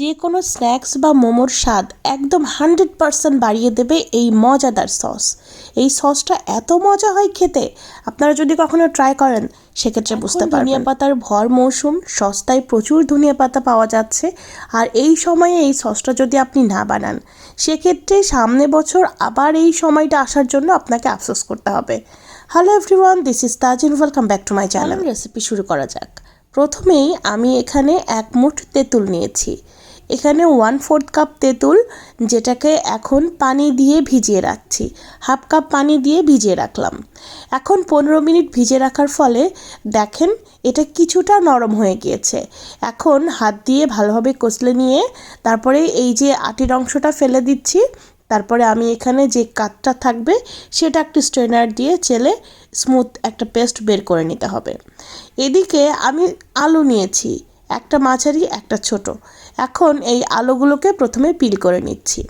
যে কোনো স্ন্যাক্স বা মোমোর স্বাদ একদম হান্ড্রেড পারসেন্ট বাড়িয়ে দেবে এই মজাদার সস। এই সসটা এত মজা হয় খেতে আপনারা যদি কখনো ট্রাই করেন সেক্ষেত্রে বুঝতে পারবেন। ধনিয়া পাতার ভর মৌসুম সস্তায় প্রচুর ধনিয়া পাতা পাওয়া যাচ্ছে। আর এই সময়ে এই সসটা যদি আপনি না বানান সেক্ষেত্রে সামনে বছর আবার এই সময়টা আসার জন্য আপনাকে আফসোস করতে হবে। Hello everyone this is Tazin welcome back to my channel recipe শুরু করা যাক। প্রথমেই আমি এখানে এক মুঠ তেঁতুল নিয়েছি। এখানে ওয়ান ফোর্থ কাপ তেঁতুল, যেটাকে এখন পানি দিয়ে ভিজিয়ে রাখছি। হাফ কাপ পানি দিয়ে ভিজিয়ে রাখলাম। এখন পনেরো মিনিট ভিজে রাখার ফলে দেখেন এটা কিছুটা নরম হয়ে গিয়েছে। এখন হাত দিয়ে ভালোভাবে কষলে নিয়ে তারপরে এই যে আটির অংশটা ফেলে দিচ্ছি, তারপরে আমি এখানে যে কাঠটা থাকবে সেটা একটু স্ট্রেনার দিয়ে চেলে স্মুথ একটা পেস্ট বের করে নিতে হবে। এদিকে আমি আলু নিয়েছি। একটা মাঝারি, একটা ছোট। এখন এই আলুগুলোকে প্রথমে পিল করে নিচ্ছি।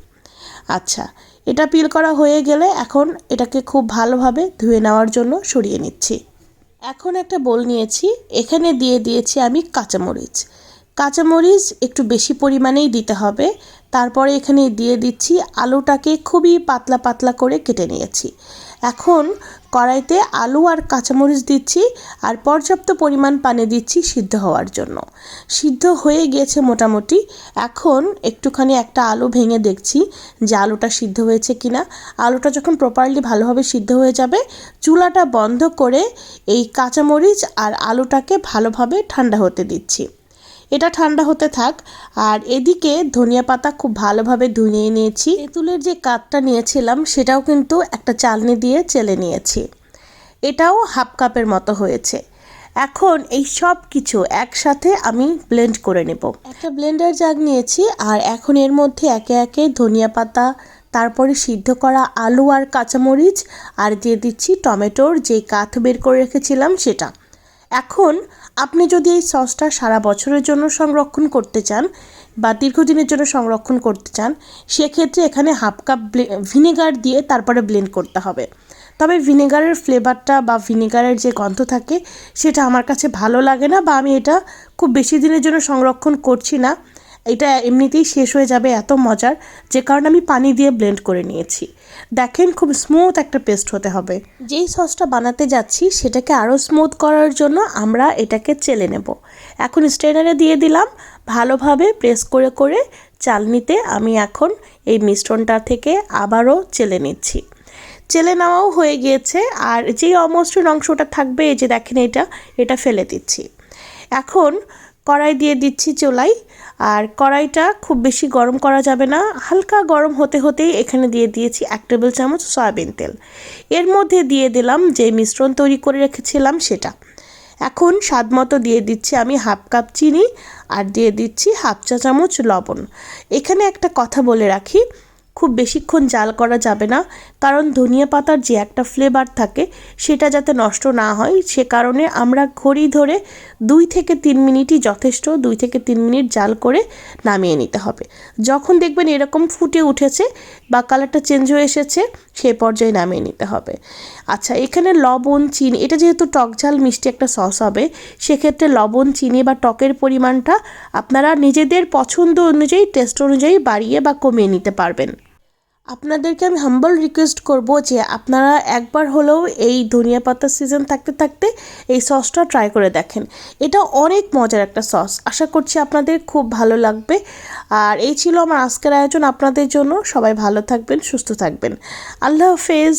আচ্ছা এটা পিল করা হয়ে গেলে এখন এটাকে খুব ভালোভাবে ধুয়ে নেওয়ার জন্য সরিয়ে নিচ্ছি। এখন একটা বোল নিয়েছি। এখানে দিয়ে দিয়েছি আমি কাঁচামরিচ। কাঁচামরিচ একটু বেশি পরিমাণেই দিতে হবে। তারপরে এখানে দিয়ে দিচ্ছি আলুটাকে খুবই পাতলা পাতলা করে কেটে নিয়েছি। এখন কড়াইতে আলু আর কাঁচামরিচ দিচ্ছি আর পর্যাপ্ত পরিমাণ পানি দিচ্ছি সিদ্ধ হওয়ার জন্য। সিদ্ধ হয়ে গিয়েছে মোটামুটি। এখন একটুখানি একটা আলু ভেঙে দেখছি যে আলুটা সিদ্ধ হয়েছে কি না আলুটা যখন প্রপারলি ভালোভাবে সিদ্ধ হয়ে যাবে, চুলাটা বন্ধ করে এই কাঁচামরিচ আর আলুটাকে ভালোভাবে ঠান্ডা হতে দিচ্ছি। এটা ঠান্ডা হতে থাক। আর এদিকে ধনিয়া পাতা খুব ভালোভাবে ধুয়ে নিয়েছি। তেঁতুলের যে কাঠটা নিয়েছিলাম, সেটাও কিন্তু একটা চালনি দিয়ে চেলে নিয়েছি। এটাও হাফ কাপের মতো হয়েছে। এখন এই সব কিছু একসাথে আমি ব্লেন্ড করে নেব। একটা ব্লেন্ডার জাগ নিয়েছি, আর এখন এর মধ্যে একে একে ধনিয়া পাতা, তারপরে সিদ্ধ করা আলু আর কাঁচামরিচ, আর দিয়ে দিচ্ছি টমেটোর যে কাঠ বের করে রেখেছিলাম, সেটা। এখন আপনি যদি এই সসটা সারা বছরের জন্য সংরক্ষণ করতে চান বা দীর্ঘদিনের জন্য সংরক্ষণ করতে চান, সেক্ষেত্রে এখানে হাফ কাপ ভিনেগার দিয়ে তারপরে ব্লেন্ড করতে হবে। তবে ভিনেগারের ফ্লেভারটা বা ভিনেগারের যে গন্ধ থাকে, সেটা আমার কাছে ভালো লাগে না বা আমি এটা খুব বেশি দিনের জন্য সংরক্ষণ করছি না। এটা এমনিতেই শেষ হয়ে যাবে এত মজার, যে কারণে আমি পানি দিয়ে ব্লেন্ড করে নিয়েছি। দেখেন খুব স্মুথ একটা পেস্ট হতে হবে। যেই সসটা বানাতে যাচ্ছি, সেটাকে আরও স্মুথ করার জন্য আমরা এটাকে চেলে নেব। এখন স্ট্রেনারে দিয়ে দিলাম। ভালোভাবে প্রেস করে করে চালনিতে আমি এখন এই মিশ্রণটা থেকে আবারও চেলে নিচ্ছি। চেলে নেওয়াও হয়ে গিয়েছে, আর যে অমসৃণ অংশটা থাকবে, এই যে দেখেন এটা এটা ফেলে দিচ্ছি। এখন কড়াই দিয়ে দিচ্ছি চোলাই। আর কড়াইটা খুব বেশি গরম করা যাবে না। হালকা গরম হতে হতেই এখানে দিয়ে দিয়েছি এক টেবিল চামচ সয়াবিন তেল। এর মধ্যে দিয়ে দিলাম যে মিশ্রণ তৈরি করে রেখেছিলাম সেটা। এখন স্বাদ মতো দিয়ে দিচ্ছি আমি হাফ কাপ চিনি আর দিয়ে দিচ্ছি হাফ চা চামচ লবণ। এখানে একটা কথা বলে রাখি খুব বেশিক্ষণ জাল করা যাবে না, কারণ ধনিয়া পাতার যে একটা ফ্লেভার থাকে, সেটা যাতে নষ্ট না হয়, সে কারণে আমরা ঘড়ি ধরে দুই থেকে তিন মিনিটই যথেষ্ট, দুই থেকে তিন মিনিট জাল করে নামিয়ে নিতে হবে। যখন দেখবেন এরকম ফুটে উঠেছে বা কালারটা চেঞ্জ হয়ে এসেছে সেই পর্যায়ে নামিয়ে নিতে হবে। আচ্ছা এখানে লবণ, চিনি, এটা যেহেতু টক ঝাল, মিষ্টি একটা সস হবে, সেক্ষেত্রে লবণ, চিনি বা টকের পরিমাণটা আপনারা নিজেদের পছন্দ অনুযায়ী টেস্ট অনুযায়ী বাড়িয়ে বা কমিয়ে নিতে পারবেন। আপনাদেরকে আমি হাম্বল রিকোয়েস্ট করব যে আপনারা একবার হলেও এই ধনিয়া পাতার সিজন থাকতে থাকতে এই সসটা ট্রাই করে দেখেন। এটা অনেক মজার একটা সস আশা করছি আপনাদের খুব ভালো লাগবে। আর এই ছিল আমার আজকের আয়োজন। আপনাদের জন্য সবাই ভালো থাকবেন, সুস্থ থাকবেন। আল্লাহ হাফেজ।